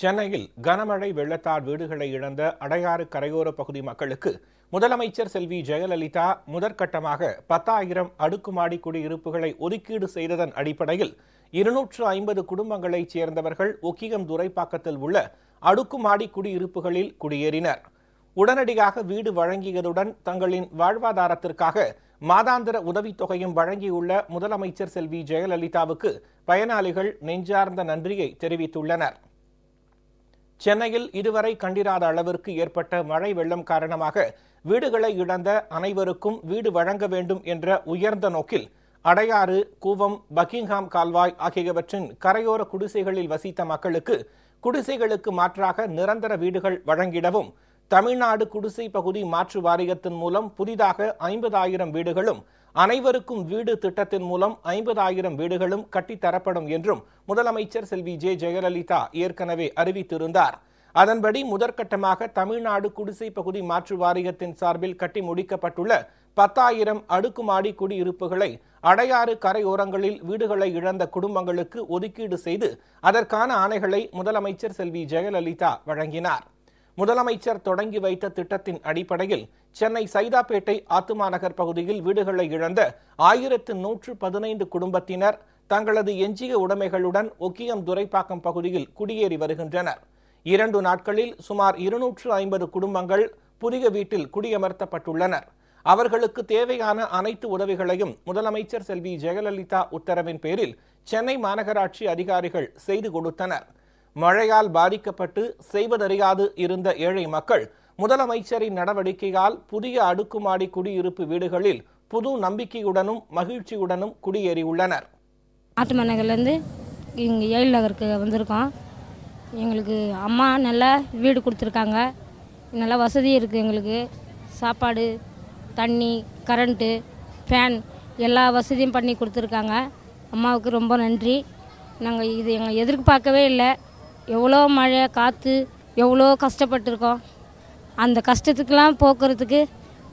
சென்னையில் கனமழை வெள்ளத்தால் வீடுகளை இழந்த அடையாறு கரையோர பகுதி மக்களுக்கு முதலமைச்சர் செல்வி ஜெயலலிதா முதற்கட்டமாக பத்தாயிரம் அடுக்குமாடி குடியிருப்புகளை ஒதுக்கீடு செய்ததன் அடிப்படையில் இருநூற்று ஐம்பது குடும்பங்களைச் சேர்ந்தவர்கள் ஒக்கியம் துரைப்பாக்கத்தில் உள்ள அடுக்குமாடி குடியிருப்புகளில் குடியேறினர். உடனடியாக வீடு வழங்கியதுடன் தங்களின் வாழ்வாதாரத்திற்காக மாதாந்திர உதவித்தொகையும் வழங்கியுள்ள முதலமைச்சர் செல்வி ஜெயலலிதாவுக்கு பயனாளிகள் நெஞ்சார்ந்த நன்றியை தெரிவித்துள்ளனர். சென்னையில் இதுவரை கண்டிராத அளவிற்கு ஏற்பட்ட மழை வெள்ளம் காரணமாக வீடுகளை இழந்த அனைவருக்கும் வீடு வழங்க வேண்டும் என்ற உயர்ந்த நோக்கில் அடையாறு கூவம் பக்கிங்ஹாம் கால்வாய் ஆகியவற்றின் கரையோர குடிசைகளில் வசித்த மக்களுக்கு குடிசைகளுக்கு மாற்றாக நிரந்தர வீடுகள் வழங்கிடவும் தமிழ்நாடு குடிசை பகுதி மாற்று வாரியத்தின் மூலம் புதிதாக ஐம்பதாயிரம் வீடுகளும் அனைவருக்கும் வீடு திட்டத்தின் மூலம் ஐம்பதாயிரம் வீடுகளும் கட்டித்தரப்படும் என்றும் முதலமைச்சர் செல்வி ஜே ஜெயலலிதா ஏற்கனவே அறிவித்திருந்தார். அதன்படி முதற்கட்டமாக தமிழ்நாடு குடிசை பகுதி மாற்று வாரியத்தின் சார்பில் கட்டி முடிக்கப்பட்டுள்ள பத்தாயிரம் அடுக்குமாடி குடியிருப்புகளை அடையாறு கரையோரங்களில் வீடுகளை இழந்த குடும்பங்களுக்கு ஒதுக்கீடு செய்து அதற்கான ஆணைகளை முதலமைச்சர் செல்வி ஜெயலலிதா வழங்கினார். முதலமைச்சர் தொடங்கி வைத்த திட்டத்தின் அடிப்படையில் சென்னை சைதாப்பேட்டை ஆத்துமா நகர் பகுதியில் வீடுகளை இழந்த ஆயிரத்து நூற்று பதினைந்து குடும்பத்தினர் தங்களது எஞ்சிய உடைமைகளுடன் ஒக்கியம் துரைப்பாக்கம் பகுதியில் குடியேறி வருகின்றனர். இரண்டு நாட்களில் சுமார் இருநூற்று ஐம்பது குடும்பங்கள் புதிய வீட்டில் குடியமர்த்தப்பட்டுள்ளனர். அவர்களுக்கு தேவையான அனைத்து உதவிகளையும் முதலமைச்சர் செல்வி ஜெயலலிதா உத்தரவின் பேரில் சென்னை மாநகராட்சி அதிகாரிகள் செய்து கொடுத்தனர். மழையால் பாதிக்கப்பட்டு செய்வதறியாது இருந்த ஏழை மக்கள் முதலமைச்சரின் நடவடிக்கையால் புதிய அடுக்குமாடி குடியிருப்பு வீடுகளில் புது நம்பிக்கையுடனும் மகிழ்ச்சியுடனும் குடியேறியுள்ளனர். ஆட்டுமனைகள்லேருந்து நகர்லேருந்து இங்கே ஏழு நகருக்கு வந்திருக்கோம். எங்களுக்கு அம்மா நல்லா வீடு கொடுத்துருக்காங்க. நல்லா வசதி இருக்குது எங்களுக்கு. சாப்பாடு தண்ணி கரண்ட்டு ஃபேன் எல்லா வசதியும் பண்ணி கொடுத்துருக்காங்க. அம்மாவுக்கு ரொம்ப நன்றி. நாங்கள் இது எங்கள் எதிர்பார்க்கவே இல்லை. எவ்வளோ மழை காற்று எவ்வளோ கஷ்டப்பட்டிருக்கோம். அந்த கஷ்டத்துக்கெல்லாம் போக்குறதுக்கு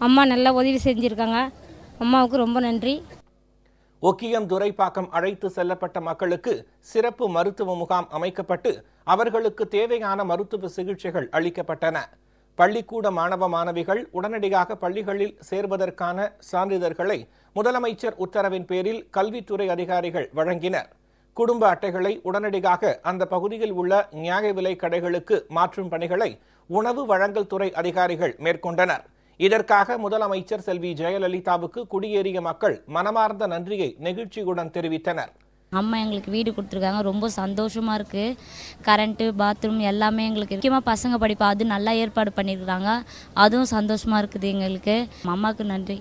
அம்மா நல்லா உதவி செஞ்சுருக்காங்க. அம்மாவுக்கு ரொம்ப நன்றி. ஒக்கியம் துரைப்பாக்கம் அழைத்து செல்லப்பட்ட மக்களுக்கு சிறப்பு மருத்துவ முகாம் அமைக்கப்பட்டு அவர்களுக்கு தேவையான மருத்துவ சிகிச்சைகள் அளிக்கப்பட்டன. பள்ளிக்கூட மாணவ மாணவிகள் உடனடியாக பள்ளிகளில் சேர்வதற்கான சான்றிதழ்களை முதலமைச்சர் உத்தரவின் பேரில் கல்வித்துறை அதிகாரிகள் வழங்கினர். குடும்ப அட்டைகளை உடனடியாக அந்த பகுதியில் உள்ள நியாய விலை கடைகளுக்கு மாற்றும் பணிகளை உணவு வழங்கல் துறை அதிகாரிகள் மேற்கொண்டனர். இதற்காக முதலமைச்சர் செல்வி ஜெயலலிதாவுக்கு குடியேறிய மக்கள் மனமார்ந்த நன்றியை நெகிழ்ச்சியுடன் தெரிவித்தனர். அம்மா எங்களுக்கு வீடு கொடுத்துருக்காங்க ரொம்ப சந்தோஷமாக இருக்குது கரண்ட்டு பாத்ரூம் எல்லாமே எங்களுக்கு முக்கியமாக பசங்க படிப்பு அது நல்லா ஏற்பாடு பண்ணியிருக்கிறாங்க அதுவும் சந்தோஷமாக இருக்குது எங்களுக்கு. அம்மாவுக்கு நன்றி.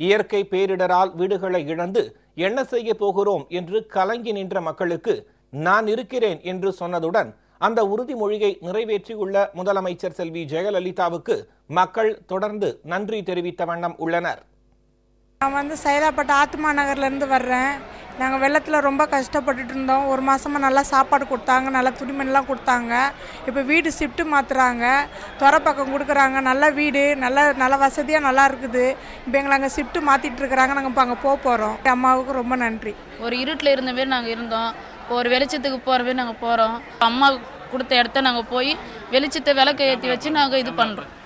இயற்கை பேரிடரால் வீடுகளை இழந்து என்ன செய்ய போகிறோம் என்று கலங்கி நின்ற மக்களுக்கு நான் இருக்கிறேன் என்று சொன்னதுடன் அந்த உறுதிமொழியை நிறைவேற்றியுள்ள முதலமைச்சர் செல்வி ஜெயலலிதாவுக்கு மக்கள் தொடர்ந்து நன்றி தெரிவித்த வண்ணம் உள்ளனர். நான் வந்து சைலாப்பட்டு ஆத்மா நகர்லேருந்து வர்றேன். நாங்கள் வெள்ளத்தில் ரொம்ப கஷ்டப்பட்டுட்டு இருந்தோம். ஒரு மாதமாக நல்லா சாப்பாடு கொடுத்தாங்க. நல்லா துணிமணிலாம் கொடுத்தாங்க. இப்போ வீடு ஷிஃப்ட்டு மாற்றுறாங்க பக்கம் கொடுக்குறாங்க. நல்ல வீடு நல்ல நல்ல வசதியாக நல்லா இருக்குது. இப்போ எங்களை அங்கே ஷிஃப்ட்டு மாற்றிட்டு இருக்கிறாங்க. நாங்கள் இப்போ அங்கே போக போகிறோம் அம்மாவுக்கு ரொம்ப நன்றி. ஒரு இருட்டில் இருந்த மாரி நாங்கள் இருந்தோம். ஒரு வெளிச்சத்துக்கு போகிற மாரி நாங்கள் போகிறோம் அம்மா கொடுத்த இடத்த நாங்கள் போய் வெளிச்சத்தை விளக்கு ஏற்றி வச்சு நாங்கள் இது பண்ணுறோம்